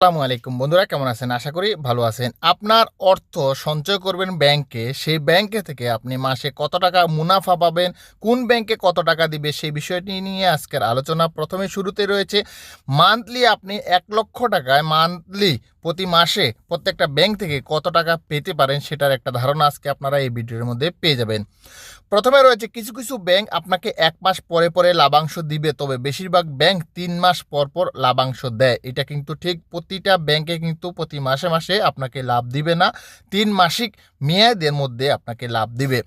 আসসালামু আলাইকুম। বন্ধুরা, কেমন আছেন? আশা করি ভালো আছেন। আপনার অর্থ সঞ্চয় করবেন ব্যাংকে, সেই ব্যাংকে থেকে আপনি মাসে কত টাকা মুনাফা পাবেন, কোন ব্যাংকে কত টাকা দিবে, সেই বিষয়টি নিয়ে আজকের আলোচনা প্রথমে শুরুতে রয়েছে। মান্থলি আপনি এক লক্ষ টাকায় মান্থলি প্রতি মাসে প্রত্যেকটা ব্যাংক থেকে কত টাকা পেতে পারেন, সেটার একটা ধারণা আজকে আপনারা এই ভিডিওর মধ্যে পেয়ে যাবেন। প্রথমে রয়েছে, কিছু কিছু ব্যাংক আপনাকে এক মাস পরে পরে লাভাংশ দিবে, তবে বেশিরভাগ ব্যাংক তিন মাস পর পর লাভাংশ দেয়। এটা কিন্তু ঠিক প্রতিটা ব্যাংকে কিন্তু প্রতি মাসে মাসে আপনাকে লাভ দিবে না, তিন মাসিক মেয়াদের মধ্যে আপনাকে লাভ দিবে।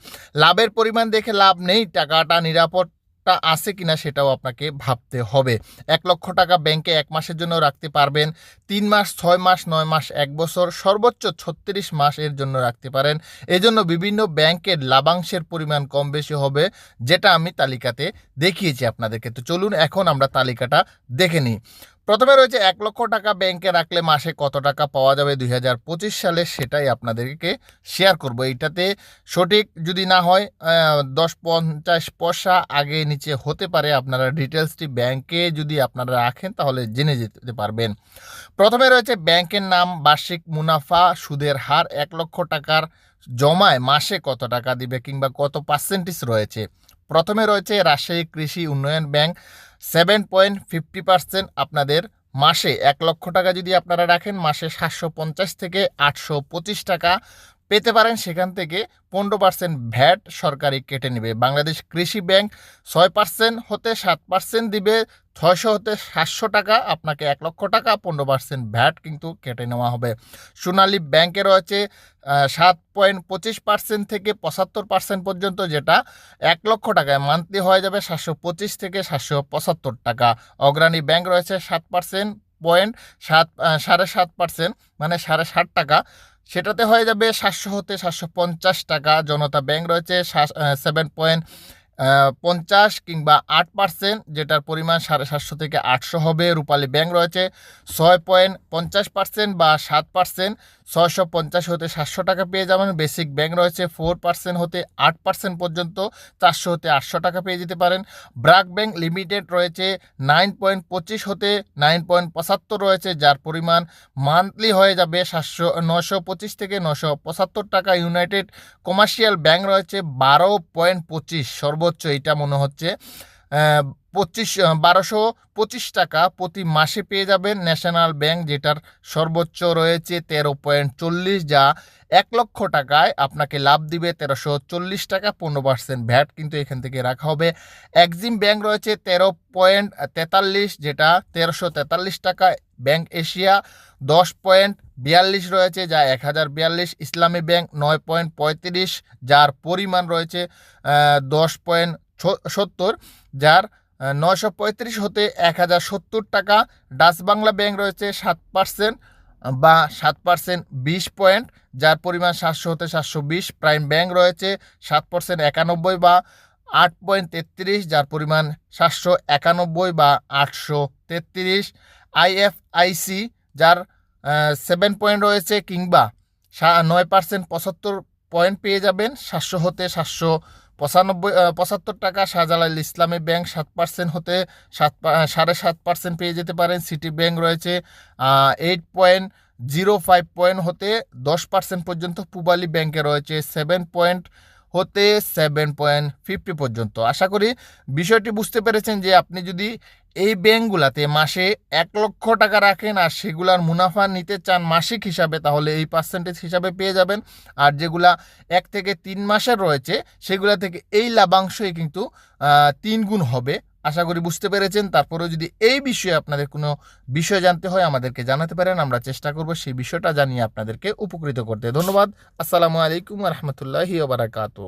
লাভের পরিমাণ দেখে লাভ নেই, টাকাটা নিরাপদটা আছে কিনা সেটাও আপনাকে ভাবতে হবে। এক লক্ষ টাকা ব্যাংকে এক মাসের জন্য রাখতে পারবেন, তিন মাস, ছয় মাস, নয় মাস, এক বছর, সর্বোচ্চ ছত্রিশ মাস এর জন্য রাখতে পারেন। এজন্য বিভিন্ন ব্যাংকের লাভাংশের পরিমাণ কম বেশি হবে, যেটা আমি তালিকাতে দেখিয়েছি আপনাদেরকে। তো চলুন এখন আমরা তালিকাটা দেখে নিই। প্রথমে রয়েছে এক লক্ষ টাকা ব্যাংকে রাখলে মাসে কত টাকা পাওয়া যাবে দুই হাজার পঁচিশ সালে সেটাই আপনাদেরকে শেয়ার করব। এইটাতে সঠিক যদি না হয় দশ পঞ্চাশ পয়সা আগে নিচে হতে পারে। আপনারা ডিটেলসটি ব্যাংকে যদি আপনারা রাখেন তাহলে জেনে যেতে পারবেন। প্রথমে রয়েছে ব্যাংকের নাম, বার্ষিক মুনাফা, সুদের হার এক লক্ষ টাকার জমায় মাসে কত টাকা দিবে কিংবা কত পার্সেন্টেজ রয়েছে? প্রথমে রয়েছে Rajshahi Krishi Unnayan bank. Seven point fifty percent আপনাদের মাসে এক লক্ষ টাকা যদি আপনারা রাখেন, মাসে সাতশো পঞ্চাশ থেকে আটশো পঁচিশ টাকা পেতে পারেন। সেখান থেকে পনেরো পার্সেন্ট ভ্যাট সরকারি কেটে নেবে। বাংলাদেশ কৃষি ব্যাংক ছয় পার্সেন্ট হতে সাত পার্সেন্ট দিবে। ছয়শো হতে সাতশো টাকা, আপনাকে এক লক্ষ টাকা, পনেরো পার্সেন্ট ভ্যাট কিন্তু কেটে নেওয়া হবে। সোনালী ব্যাংকে রয়েছে সাত পয়েন্ট পঁচিশ পার্সেন্ট থেকে পঁচাত্তর পার্সেন্ট পর্যন্ত, যেটা এক লক্ষ টাকায় মান্থলি হয়ে যাবে সাতশো পঁচিশ থেকে সাতশো পঁচাত্তর টাকা। অগ্রণী ব্যাংক রয়েছে সাত পার্সেন্ট পয়েন্ট সাত সাড়ে সাত পার্সেন্ট মানে সাড়ে ষাট টাকা। সেটাতে হয়ে যাবে সাতশো হতে সাতশো পঞ্চাশ টাকা। জনতা ব্যাংক রয়েছে সেভেন পয়েন্ট পঞ্চাশ কিংবা আট পার্সেন্ট, যেটার পরিমাণ সাড়ে সাতশো থেকে আটশো হবে। রূপালী ব্যাংক রয়েছে ছয় পয়েন্ট পঞ্চাশ পার্সেন্ট বা সাত পার্সেন্ট। ছয়শো পঞ্চাশ হতে সাতশো টাকা পেয়ে যাবেন। বেসিক ব্যাংক রয়েছে ফোর পার্সেন্ট হতে আট পার্সেন্ট পর্যন্ত চারশো হতে আটশো টাকা পেয়ে যেতে পারেন। ব্রাক ব্যাংক লিমিটেড রয়েছে নাইন পয়েন্ট পঁচিশ হতে নাইন পয়েন্ট পঁচাত্তর রয়েছে, যার পরিমাণ মান্থলি হয়ে যাবে সাতশো নশো পঁচিশ থেকে নশো পঁচাত্তর টাকা। ইউনাইটেড কমার্শিয়াল ব্যাংক রয়েছে বারো পয়েন্ট পঁচিশ, সর্বোচ্চ। এটা মনে হচ্ছে পঁচিশ বারোশো পঁচিশ টাকা প্রতি মাসে পেয়ে যাবেন ন্যাশনাল ব্যাংক, যেটার সর্বোচ্চ রয়েছে তেরো পয়েন্ট চল্লিশ, যা এক লক্ষ টাকায় আপনাকে লাভ দিবে তেরোশো চল্লিশ টাকা, পনেরো পার্সেন্ট ভ্যাট। কিন্তু এখান থেকে রাখা হবে এক্সিম ব্যাংক রয়েছে তেরো পয়েন্ট তেতাল্লিশ, যেটা তেরোশো তেতাল্লিশ টাকা। ব্যাংক এশিয়া দশ পয়েন্ট বিয়াল্লিশ রয়েছে, যা এক হাজার বিয়াল্লিশ। ইসলামী ব্যাংক নয় পয়েন্ট পঁয়ত্রিশ, যার পরিমাণ রয়েছে দশ পয়েন্ট সত্তর, যার নয়শো পঁয়ত্রিশ হতে এক হাজার সত্তর টাকা। ডাচ বাংলা ব্যাংক রয়েছে সাত পার্সেন্ট বা সাত পার্সেন্ট বিশ পয়েন্ট, যার পরিমাণ সাতশো হতে সাতশো বিশ। প্রাইম ব্যাংক রয়েছে সাত পার্সেন্ট একানব্বই বা আট পয়েন্ট তেত্রিশ, যার পরিমাণ সাতশো একানব্বই বা আটশো তেত্রিশ। আইএফআইসি যার সেভেন পয়েন্ট রয়েছে কিংবা নয় পার্সেন্ট পঁচাত্তর পয়েন্ট পেয়ে যাবেন। সাতশো হতে সাতশো পঁচানব্বই পঁচাত্তর টাকা শাহজালাল ইসলামী ব্যাংক সাত পার্সেন্ট হতে সাত সাড়ে সাত পার্সেন্ট পেয়ে যেতে পারেন। সিটি ব্যাংক রয়েছে eight point zero five point হতে দশ পার্সেন্ট পর্যন্ত। পুবালি ব্যাংকে রয়েছে সেভেন পয়েন্ট হতে সেভেন পয়েন্ট ফিফটি পর্যন্ত। আশা করি বিষয়টি বুঝতে পেরেছেন যে আপনি যদি এই ব্যাংকগুলাতে মাসে এক লক্ষ টাকা রাখেন আর সেগুলার মুনাফা নিতে চান মাসিক হিসাবে, তাহলে এই পার্সেন্টেজ হিসাবে পেয়ে যাবেন। আর যেগুলা এক থেকে তিন মাসের রয়েছে, সেগুলা থেকে এই লাভাংশই কিন্তু তিন গুণ হবে। আশা করি বুঝতে পেরেছেন। তারপরেও যদি এই বিষয়ে আপনাদের কোনো বিষয় জানতে হয়, আমাদেরকে জানাতে পারেন। আমরা চেষ্টা করব সেই বিষয়টা জানিয়ে আপনাদেরকে উপকৃত করতে। ধন্যবাদ। আসসালামু আলাইকুম রহমতুল্লাহি ওবরাকাতু